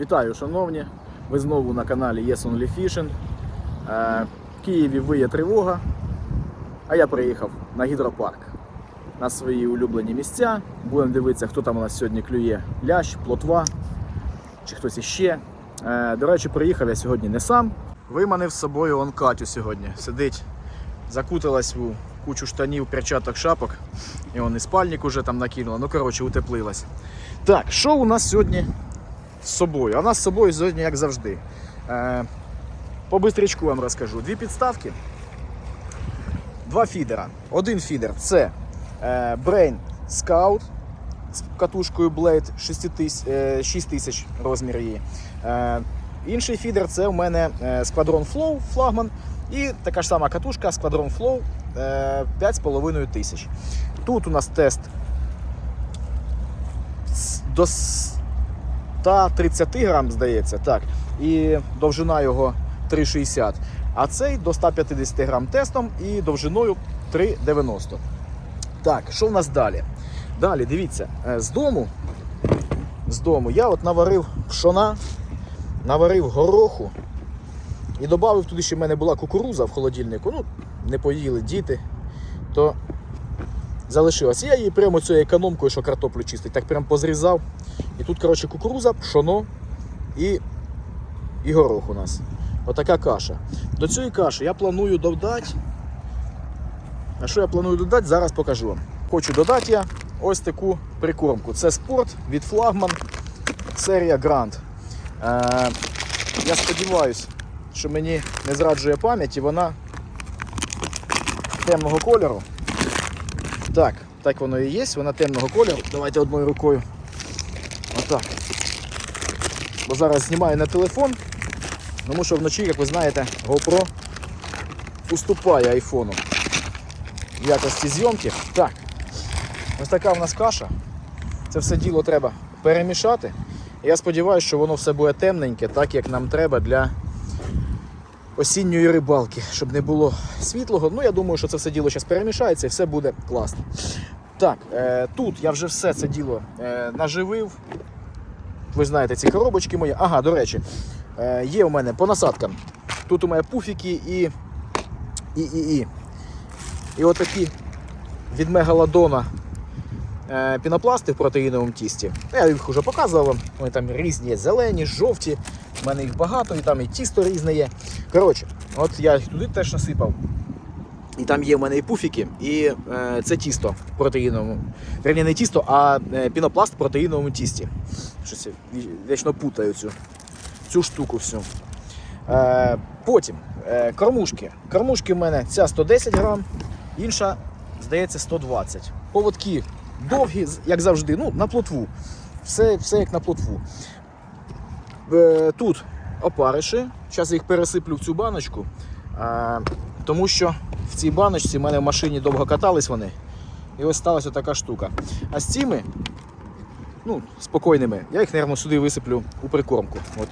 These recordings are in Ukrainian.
Вітаю, шановні! Ви знову на каналі Yes Only Fishing. Е, В Києві виє тривога, а я приїхав на гідропарк на свої улюблені місця. Будемо дивитися, хто там у нас сьогодні клює лящ, плотва чи хтось іще. Е, До речі, приїхав я сьогодні не сам. Виманив з собою он Катю сьогодні. Сидить, закуталась у кучу штанів, перчаток, шапок. І он і спальник уже там накинула. Ну, коротше, утеплилась. Так, що у нас сьогодні з собою? А нас з собою сьогодні, як завжди. Е, по бистрічку вам розкажу. Дві підставки, два фідера. Один фідер це е, Brain Scout з катушкою Blade 6000, е, 6000 розмір її. Інший фідер це у мене Squadron Flow флагман. І така ж сама катушка Squadron Flow е, 5,5 тисяч. Тут у нас тест с- до 130 грам, здається, так. І довжина його 3,60. А цей до 150 грам тестом і довжиною 3,90. Так, що в нас далі? Далі, дивіться, е, з дому, з дому я от наварив пшона, наварив гороху і додав туди, ще в мене була кукуруза в холодильнику. Ну, не поїли діти, то залишилась. Я її прямо цією економкою, що картоплю чистить, так прям позрізав. І тут, коротше, кукуруза, пшоно і, і горох у нас. Отака каша. До цієї каші я планую додати. А що я планую додати, зараз покажу вам. Хочу додати я ось таку прикормку. Це спорт від флагман серія Grand. Е, я сподіваюся, що мені не зраджує пам'ять і вона темного кольору. Так, так воно і є, вона темного кольору. Давайте одною рукою. Отак. Бо зараз знімаю на телефон, тому що вночі, як ви знаєте, GoPro уступає айфону в якості зйомки. Так, ось така в нас каша. Це все діло треба перемішати. Я сподіваюся, що воно все буде темненьке, так як нам треба для осінньої рибалки, щоб не було світлого. Ну, я думаю, що це все діло зараз перемішається і все буде класно. Так, е, тут я вже все це діло е, наживив. Ви знаєте, ці коробочки мої. Ага, до речі, е, є у мене по насадкам. Тут у мене пуфіки і. І, і, і. І отакі від мегаладона пінопласти в протеїновому тісті. Я їх вже показував. Вони там різні зелені, жовті. У мене їх багато, і там і тісто різне є. Коротше, от я їх туди теж насипав. І там є в мене і пуфіки, і е, це тісто в протеїновому. Верні, не тісто, а е, пінопласт в протеїновому тісті. Щось я вічно путаю цю, цю штуку всю. Е, потім е, кормушки. Кормушки в мене ця 110 грам, інша, здається, 120. Поводки довгі, як завжди, ну, на плотву. Все, все як на плотву. Е, тут опариші. Зараз я їх пересиплю в цю баночку. Е, тому що в цій баночці в мене в машині довго катались вони. І ось сталася така штука. А з цими, ну, спокійними, я їх, мабуть, сюди висиплю у прикормку. От.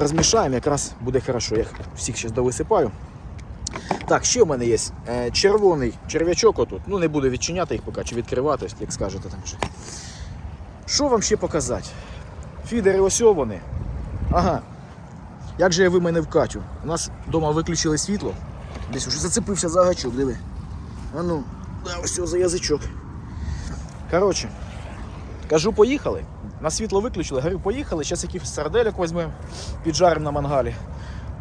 Розмішаємо, якраз буде хорошо. Я їх всіх зараз довисипаю. Так, ще в мене є е, червоний черв'ячок отут. Ну, не буду відчиняти їх поки, чи відкривати, як скажете там. Що вам ще показати? Фідери ось вони. Ага. Як же я вименив Катю? У нас вдома виключили світло. Десь уже зацепився за гачок, диви. А ну, да, ось за язичок. Коротше, кажу, поїхали. На світло виключили, говорю, поїхали, зараз якихось сардельок візьмемо, піджаримо на мангалі.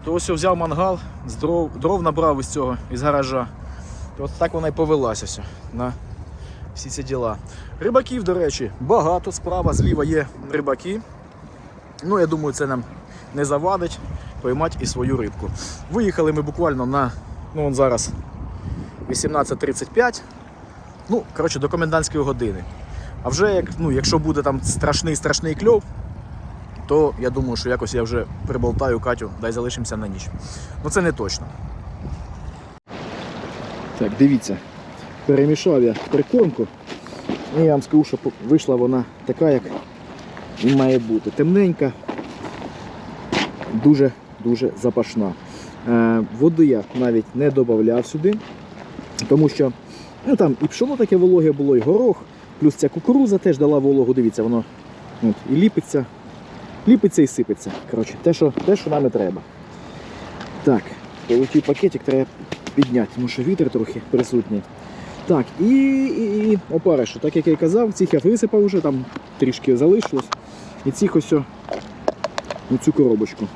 То ось взяв мангал, дров, дров набрав із цього, із гаража. І от так вона і повелася все на всі ці діла. Рибаків, до речі, багато. Справа, зліва є рибаки. Ну, я думаю, це нам не завадить поймати і свою рибку. Виїхали ми буквально на, ну он зараз 18.35. Ну, коротше, до комендантської години. А вже як, ну, якщо буде там страшний страшний кльов, то я думаю, що якось я вже приболтаю Катю, дай залишимося на ніч. Ну це не точно. Так, дивіться. Перемішав я прикормку. І я вам скажу, що вийшла вона така, як і має бути. Темненька, дуже-дуже запашна. Е, води я навіть не додавав сюди, тому що ну, там і пшоно таке вологе було, і горох, плюс ця кукуруза теж дала вологу, дивіться, воно от, і ліпиться. Ліпиться і сипеться. Коротше, те, що, те, що нам і треба. Так, полетів пакетик треба підняти, тому що вітер трохи присутній. Так, і, і, і опаришу. Так як я і казав, цих я висипав вже, там трішки залишилось. І цих ось у цю коробочку.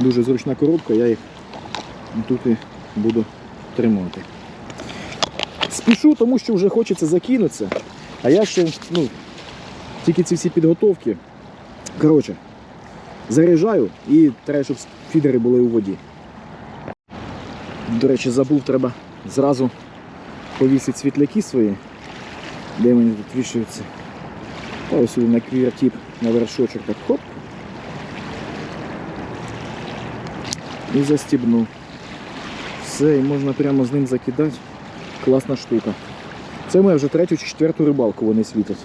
Дуже зручна коробка, я їх тут і буду тримати. Спішу, тому що вже хочеться закинутися. А я ще, ну, тільки ці всі підготовки. Коротше, заряджаю і треба, щоб фідери були у воді. До речі, забув, треба зразу повісити світляки свої. Де вони тут вішаються? Та ось сюди на квіртіп, на вершочок так хоп. І застібну. Все, і можна прямо з ним закидати. Класна штука. Це ми вже третю чи четверту рибалку вони світять.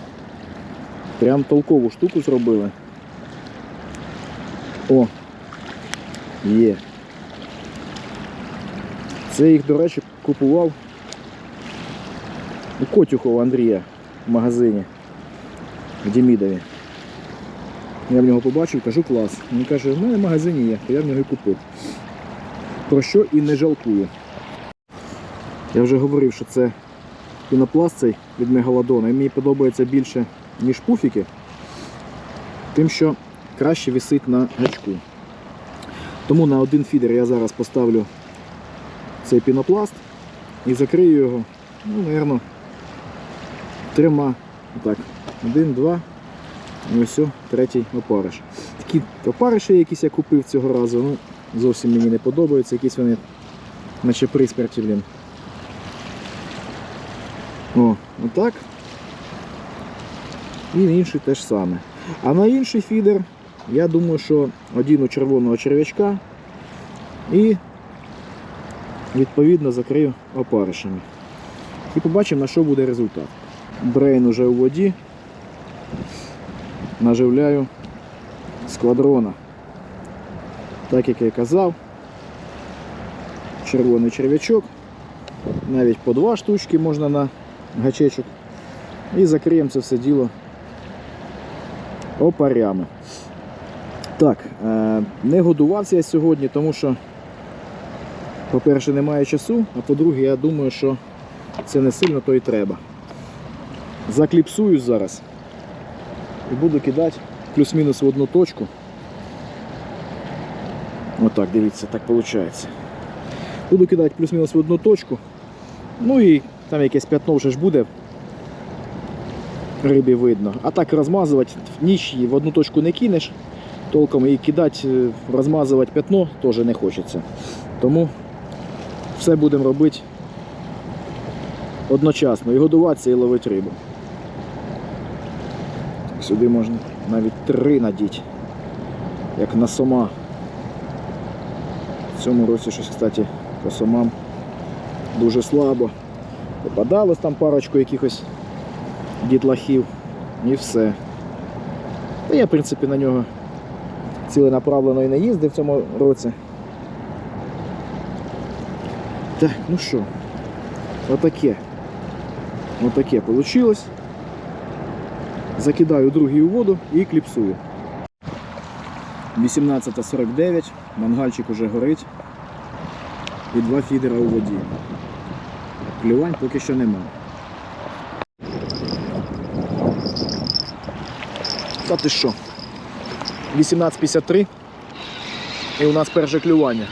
Прям толкову штуку зробили. О! Є. Це їх, до речі, купував у Котюхова Андрія в магазині в Дімідові. Я в нього побачив, кажу клас. Він каже, в мене в магазині є, то я в нього і купив. Про що і не жалкую. Я вже говорив, що це пінопласт цей від мегалодона. І мені подобається більше, ніж пуфіки, тим, що краще висить на гачку. Тому на один фідер я зараз поставлю цей пінопласт і закрию його, ну, мабуть, трьома. Так, один, два. І ось третій опариш. Такі опариші якісь я купив цього разу, ну, зовсім мені не подобаються, якісь вони наче при смерті, блін. О, отак. І інший теж саме. А на інший фідер, я думаю, що одіну червоного черв'ячка і відповідно закрию опаришами. І побачимо, на що буде результат. Брейн уже у воді. Наживляю сквадрона. Так як я казав, червоний черв'ячок, навіть по два штучки можна на гачечок. І закриємо це все діло опарями. Так, е, не годувався я сьогодні, тому що, по-перше, немає часу, а по-друге, я думаю, що це не сильно то і треба. Закліпсую зараз і буду кидати плюс-мінус в одну точку. Отак, дивіться, так виходить. Буду кидати плюс-мінус в одну точку. Ну і там якесь п'ятно вже ж буде. Рибі видно. А так розмазувати в ніч в одну точку не кинеш, толком і кидати, е, розмазувати п'ятно теж не хочеться. Тому все будемо робити одночасно і годуватися і ловити рибу. Сюди можна навіть три надіти, як на сома. В цьому році щось, кстати, по сомам дуже слабо. Попадалось там парочку якихось дітлахів і все. Я, в принципі, на нього ціленаправлено і не їздив в цьому році. Так, ну що, отаке. Отаке вийшло. Закидаю другий у воду і кліпсую. 18.49, мангальчик уже горить. І два фідера у воді. Клювань поки що немає. Та ти що? 18.53 і у нас перше клювання.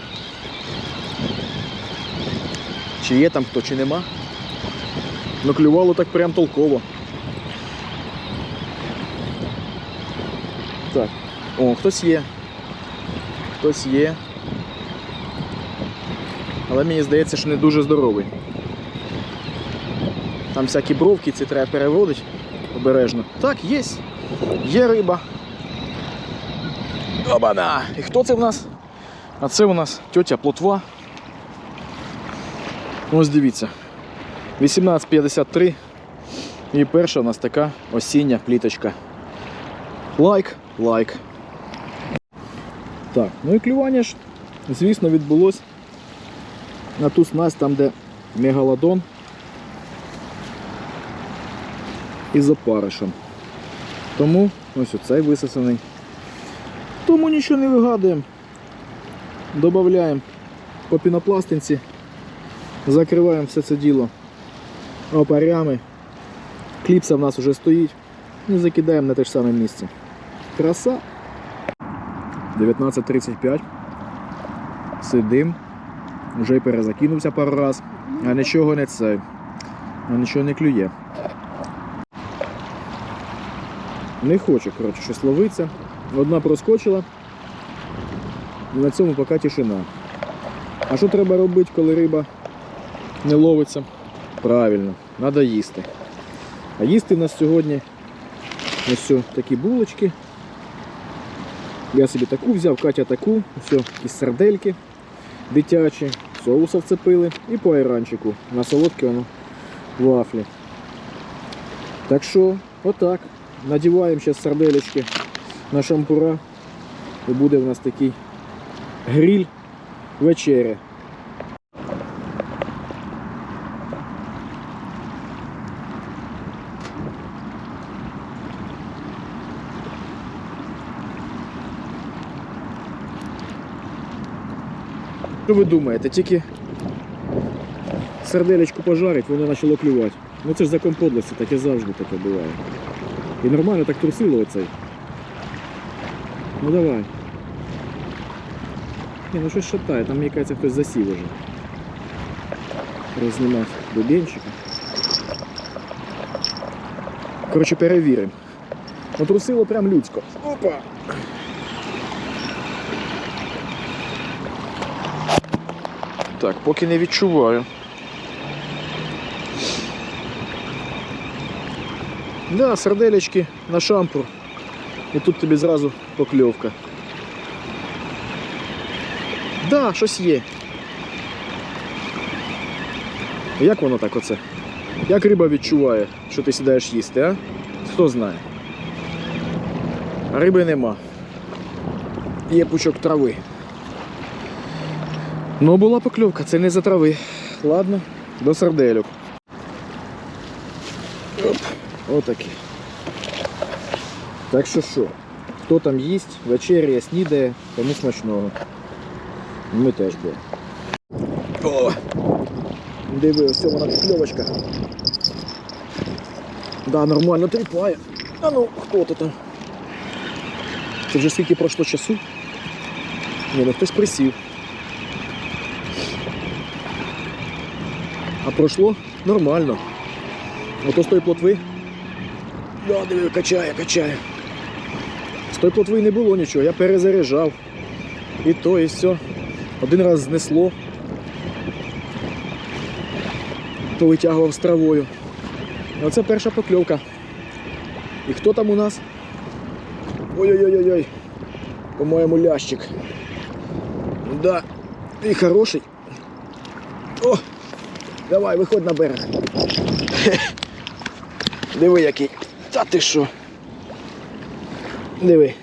Чи є там хто, чи нема? Ну клювало так прям толково. Так. О, хтось є. Хтось є. Але мені здається, що не дуже здоровий. Там всякі бровки ці треба переводити обережно. Так, є. Є риба. Обана! І хто це в нас? А це у нас тьотя плотва. Ось дивіться. 18.53. І перша у нас така осіння пліточка. Лайк, лайк. Так, ну і клювання ж, звісно, відбулось на ту снасть, там, де мегалодон із опаришем. Тому ось оцей висосаний. Тому нічого не вигадуємо. Додаємо по пінопластинці, закриваємо все це діло опарями. Кліпса в нас вже стоїть. І закидаємо на те ж саме місце. Краса. 19.35. Сидим. Вже й перезакинувся пару раз. А нічого не це. А нічого не клює. Не хоче, коротше, щось ловиться. Одна проскочила. І на цьому поки тишина. А що треба робити, коли риба не ловиться? Правильно, треба їсти. А їсти в нас сьогодні ось такі булочки. Я собі таку взяв, Катя таку, все, якісь сардельки дитячі, соуса вцепили і по айранчику. На солодкі воно вафлі. Так що, отак. Надіваємо зараз сарделечки на шампура. І буде в нас такий гриль вечеря. Що ви думаєте? Тільки серделечку пожарить, воно почало клювати. Ну це ж закон подлості, таке завжди таке буває. І нормально так трусило оцей. Ну давай. Ні, ну щось шатає, там мені кажеться хтось засів уже. Рознімати бубенчика. Коротше, перевіримо. Ну трусило прям людсько. Опа! Так, поки не відчуваю. Да, сарделечки на шампур. І тут тобі зразу покльовка. Да, щось є. Як воно так оце? Як риба відчуває, що ти сідаєш їсти, а? Хто знає? Риби нема. Є пучок трави. Ну, була покльовка, це не за трави. Ладно, до сардельок. Оп, отакі. Так що що? Хто там їсть, вечеряє, снідає, кому смачного. Ми теж будемо. О! Диви, ось вона покльовочка. Да, нормально тріпає. А ну, хто то там? Це вже скільки пройшло часу? Ні, ну хтось присів. А пройшло нормально. Ото з тої плотви. Да, диви, качає, качає. З тої плотви не було нічого, я перезаряджав. І то, і все. Один раз знесло. То витягував з травою. Оце перша покльовка. І хто там у нас? Ой-ой-ой-ой. По-моєму, лящик. Да. І хороший. О! Давай, виходь на берег. Диви який. Та ти що? Диви.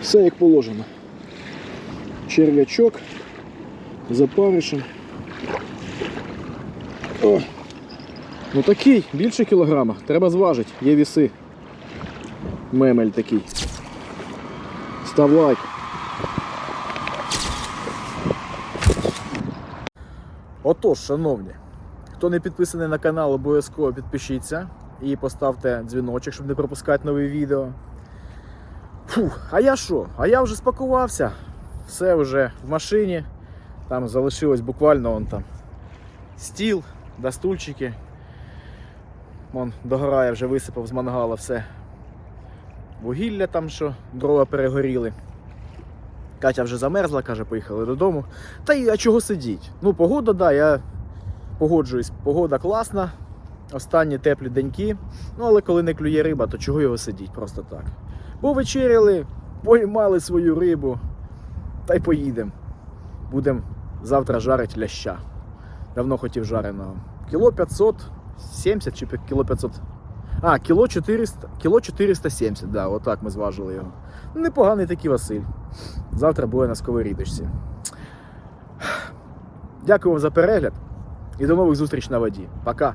Все як положено. Черв'ячок з опаришем. О! Ну такий, більше кілограма. Треба зважити, є віси. Мемель такий. Став лайк. Отож, шановні, хто не підписаний на канал, обов'язково підпишіться і поставте дзвіночок, щоб не пропускати нові відео. Фух, а я що? А я вже спакувався. Все вже в машині. Там залишилось буквально вон там стіл, да стульчики. Вон догорає, вже висипав з мангала все. Вугілля там, що дрова перегоріли. Катя вже замерзла, каже, поїхали додому. Та й а чого сидіть? Ну, погода, да, я погоджуюсь, погода класна. Останні теплі деньки. Ну, але коли не клює риба, то чого його сидіть просто так. Повечеряли, поймали свою рибу, та й поїдемо. Будемо завтра жарити ляща. Давно хотів жареного. Кіло 570 чи кіло 500. А, кіло 400, кіло 470, да, отак ми зважили його. Непоганий такий Василь. Завтра буде на сковорідочці. Дякую вам за перегляд і до нових зустріч на воді. Пока!